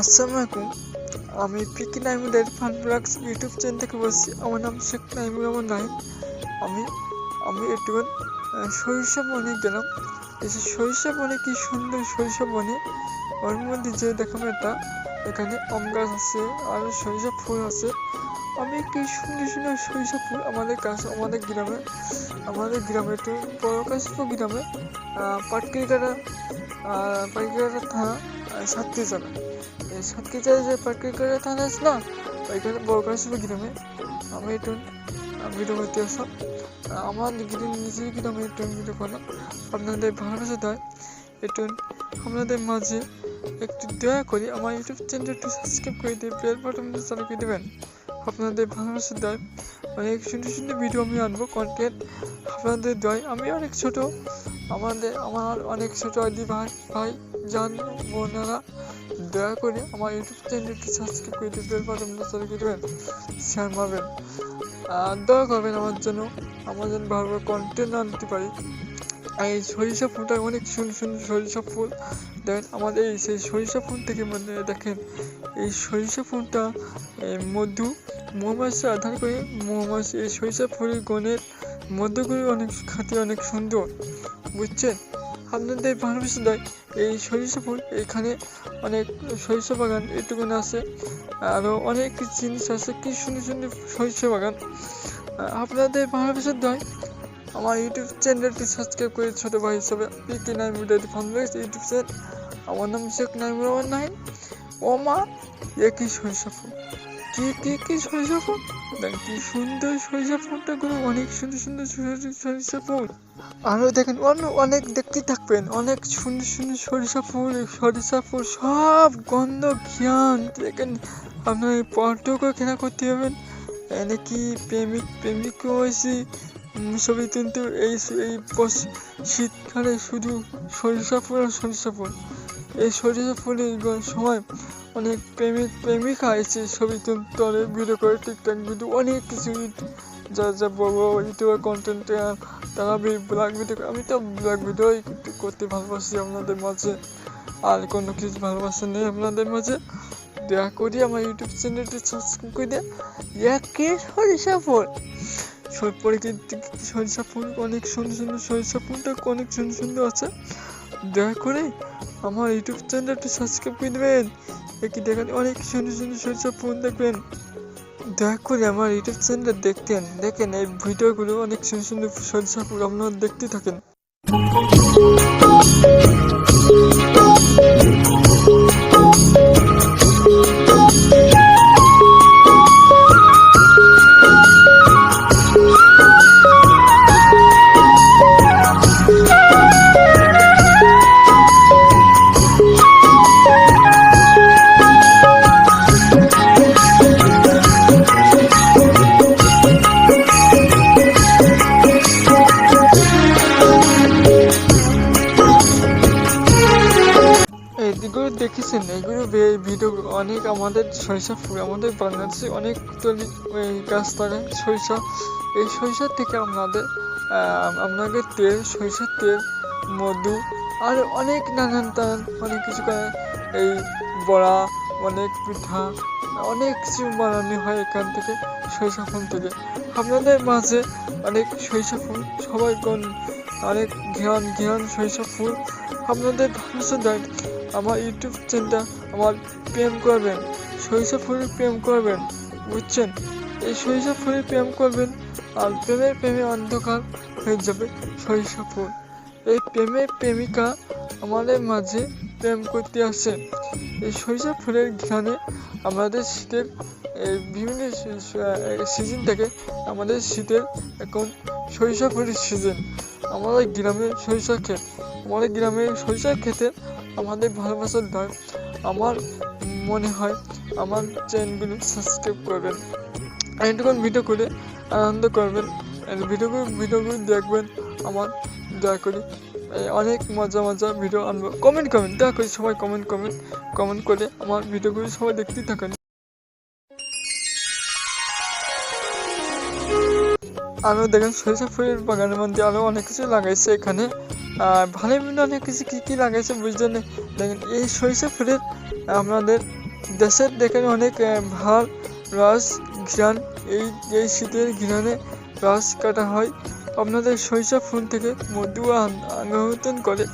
আসসালামু আলাইকুম। আমি পিকি নাইমুদের ফান ব্লগস ইউটিউব চ্যানেল থেকে বলছি, আমার নাম শেখ নাইমুর রহমান রাহিম আমি আমি একটু সরিষা বনে গেলাম। যে সরিষা বনে কি সুন্দর সরিষা বনে, ওর মধ্যে যে দেখলাম একটা, এখানে আম গাছ আছে, আর সরিষা ফুল আছে। আমি কি সুন্দর সুন্দর সরিষা ফুল আমাদের কাছে, আমাদের গ্রামে আমাদের গ্রামে একটু বড় কাশপুর গ্রামে পাটকিরিকাটা পাটকিরিকাটা থানা। সাতটি জেলা। এই সাতটি জেলায় যে পাটকিরিকাটা থানা আছে না, ওইখানে বড় কাশপুর গ্রামে। আমি একটু ভিডিও করতে আসলাম আমার নিজের গ্রামে একটু ভিডিও করলাম আপনাদের ভালোবাসা দেয় একটু আপনাদের মাঝে একটু দয়া করে আমার ইউটিউব চ্যানেলটা একটু সাবস্ক্রাইব করে দিয়ে বেল বাটনটা চালু করে দেবেন। আপনাদের ভালোবাসা দেয়, অনেক সুন্দর সুন্দর ভিডিও আমি আনব কন্টেন্ট আপনাদের দয়, আমি অনেক ছোট। আমাদের, আমার অনেক ছোট আদি ভাই ভাই। জান বোনেরা, দয়া করে আমার ইউটিউব চ্যানেলটি সাবস্ক্রাইব করে দিয়ে বেল বাটনটা চালু করে শেয়ার মারবেন। আর দয়া করবেন আমার জন্য আমার জন্য ভালো কন্টেন্ট আনতে পারি। এই সরিষা ফুলটা অনেক সুন্দর সুন্দর সরিষা ফুল। দেখেন আমাদের এই সেই সরিষা ফুল থেকে মানে দেখেন, এই সরিষা ফুলটা মধু, মৌমাছি আধার করে মৌমাছি, এই সরিষা ফুলের গণের মধ্যগুলো অনেক খাতে অনেক সুন্দর। বুঝছেন? আপনাদের ভালোবেসে দেয়। এই সরিষা ফুল, এখানে অনেক সরিষা বাগান এটুকুন আছে। আরও অনেক জিনিস আছে, কি সুন্দর সুন্দর সরিষা বাগান। আপনাদের ভালোবেসে দেয়। আমার ইউটিউব চ্যানেলটি সাবস্ক্রাইব করে ছোটো ভাই হিসাবে পিকে নাইম ভিডিওটি ফোন ইউটিউব চ্যানেল। আমার নাম শেখ নাইম ও মা এ কি সরিষা ফুল? কি কি কি সরিষা ফুল? দেখ কি সুন্দর সরিষা ফুলটা গুলো অনেক সুন্দর সুন্দর সরিষা ফুল আরও দেখেন অন্য অনেক দেখতে থাকবেন অনেক সুন্দর সুন্দর সরিষা ফুল সরিষা ফুল সব গন্ধ ঘিয়ান দেখেন আপনার পর্যটকও কেনা করতে হবেন নাকি প্রেমিক প্রেমিকও উম, ছবি কিন্তু এই এই শীতকালে শুধু সরিষা ফুল আর সরিষা ফুল। এই সরিষা ফুলের সময় অনেক প্রেমিক প্রেমিকা এসে ছবি তুলে ভিডিও করে টিকটক ভিডিও অনেক কিছু যা যা বড় ইউটিউবার কন্টেন্ট তারা ব্লগ ভিডিও আমি তো ব্লগ ভিডিও করতে ভালোবাসি আপনাদের মাঝে। আর কোনো কিছু ভালোবাসা নেই আপনাদের মাঝে। দয়া করি আমার ইউটিউব চ্যানেলটি সাবস্ক্রাইব করে একে সরিষা ফুল। সব কিন্তু সরিষা ফুল অনেক সুন্দর সুন্দর সরিষা ফুলটা অনেক সুন্দর সুন্দর আছে। দয়া করে আমার ইউটিউব চ্যানেলটি সাবস্ক্রাইব করে দেবেন। একই দেখেন, অনেক সুন্দর সুন্দর সরিষা ফোন দেখবেন। দয়া করে আমার ইউটিউব চ্যানেলটা দেখতেন দেখেন, এই ভিডিওগুলো অনেক সুন্দর সুন্দর সরিষা আপনারা দেখতে থাকেন। এইগুলো দেখেছেন এগুলো ভিডিও অনেক আমাদের সরিষা ফুল, আমাদের বাংলাদেশে অনেক তৈরি গাছ লাগায় সরিষা। এই সরিষা থেকে আমাদের আপনাদের তেল, সরিষার তেল, মধু আর অনেক নানান টানান অনেক কিছু করে। এই বড়া, অনেক পিঠা, অনেক কিছু বানানো হয় এখান থেকে, সরিষা ফুল থেকে। আপনাদের মাঝে অনেক সরিষা ফুল, সবাই অনেক ঘ্রাণ ঘ্রাণ সরিষা ফুল। আপনাদের ভালোবাসা দেয় আমার ইউটিউব চ্যানেলটা আমার প্রেম করবেন, সরিষা ফুলের প্রেম করবেন, বুঝছেন? এই সরিষা ফুলের প্রেম করবেন, আর প্রেমের প্রেমে অন্ধকার হয়ে যাবে সরিষা ফুল। এই প্রেমের প্রেমিকা আমাদের মাঝে প্রেম করতে আসে এই সরিষা ফুলের ঘ্রাণে আমাদের শীতের বিভিন্ন সিজন থেকে আমাদের শীতের এখন সরিষা ফুলের সিজন আমাদের গ্রামে সরিষা ক্ষেত, আমাদের গ্রামে সরিষা ক্ষেতে আমাদের ভালোবাসার দর আমার মনে হয় আমার চ্যানেলগুলো সাবস্ক্রাইব করবেন। এইটুকুন ভিডিও করে আনন্দ করবেন। ভিডিওগুলো ভিডিওগুলো দেখবেন। আমার দয়া করি অনেক মজা মজা ভিডিও আনব। কমেন্ট কমেন্ট দয়া করি সবাই কমেন্ট কমেন্ট কমেন্ট করে আমার ভিডিওগুলো সবাই দেখতেই থাকেন। আরও দেখেন সরিষা ফুলের বাগানের মধ্যে আরও অনেক কিছু লাগাইছে এখানে। আর ভালো বিভিন্ন অনেক কিছু কী কী লাগাইছে বুঝতে নেই দেখেন এই সরিষা ফুলের আমাদের দেশের দেখেন অনেক ভালো রস, ঘ্রাণ, এই এই শীতের ঘ্রাণে রস কাটা হয়। আপনাদের সরিষা ফুল থেকে মধু আন- করে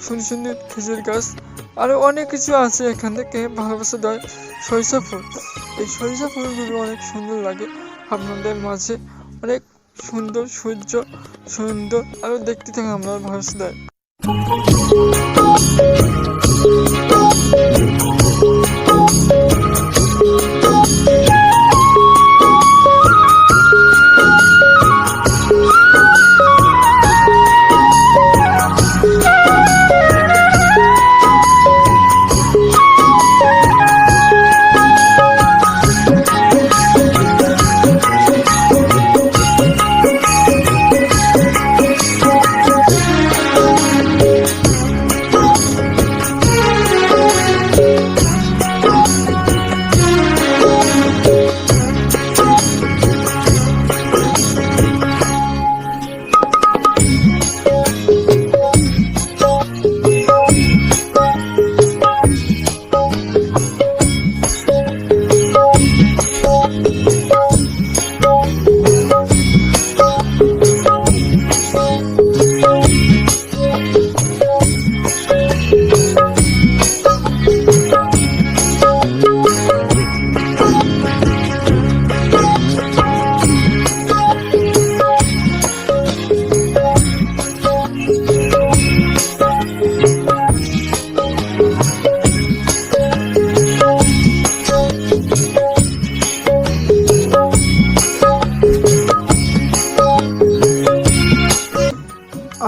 সুন্দর সুন্দর খেজুর গাছ আরও অনেক কিছু আছে এখান থেকে ভালোবাসা দেয় সরিষা ফুল। এই সরিষা ফুলগুলো অনেক সুন্দর লাগে আপনাদের মাঝে। অনেক সুন্দর সূর্য সুন্দর আরও দেখতে থাকে আমরা ভরসা দেয়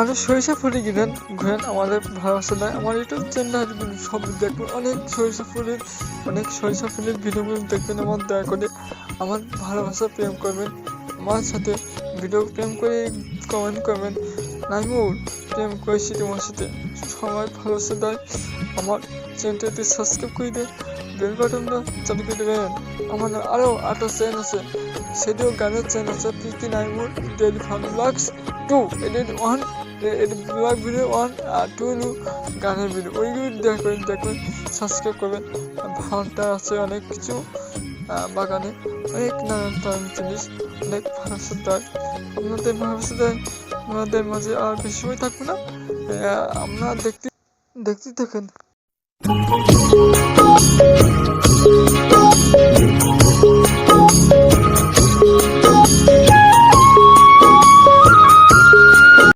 আরও সরিষা ফুলে গেলেন ঘুরেন, আমাদের ভালোবাসা দেয় আমার ইউটিউব চ্যানেল সব দেখবেন। অনেক সরিষা ফুলের, অনেক সরিষা ফুলের ভিডিওগুলো দেখবেন, আমার দয়া করে। আমার ভালোবাসা প্রেম করবেন। আমার সাথে ভিডিও প্রেম করে কমেন্ট করবেন। নাইমুর প্রেম করেছি তোমার সাথে। সবাই ভালোবাসা দেয় আমার চ্যানেলটাতে সাবস্ক্রাইব করে দেয় বেল বাটনটা চালু করে দেবেন। আমার আরও আটটা চ্যানেল আছে। সেটিও গানের চ্যানেল আছে। Piki Naimur daily fun vlogs two edit one vlog video one আর টু হলো গানের ভিডিও ওইগুলো দেখবেন দেখবেন সাবস্ক্রাইব করবেন। ভালটা আছে অনেক কিছু বাগানে। অনেক নানান ধরনের জিনিস, অনেক ভালোবাসা দেয় আপনাদের ভালোবাসা দেয় আপনাদের মাঝে আর বেশি সময় থাকবে না। আপনারা দেখতে দেখতে থাকেন।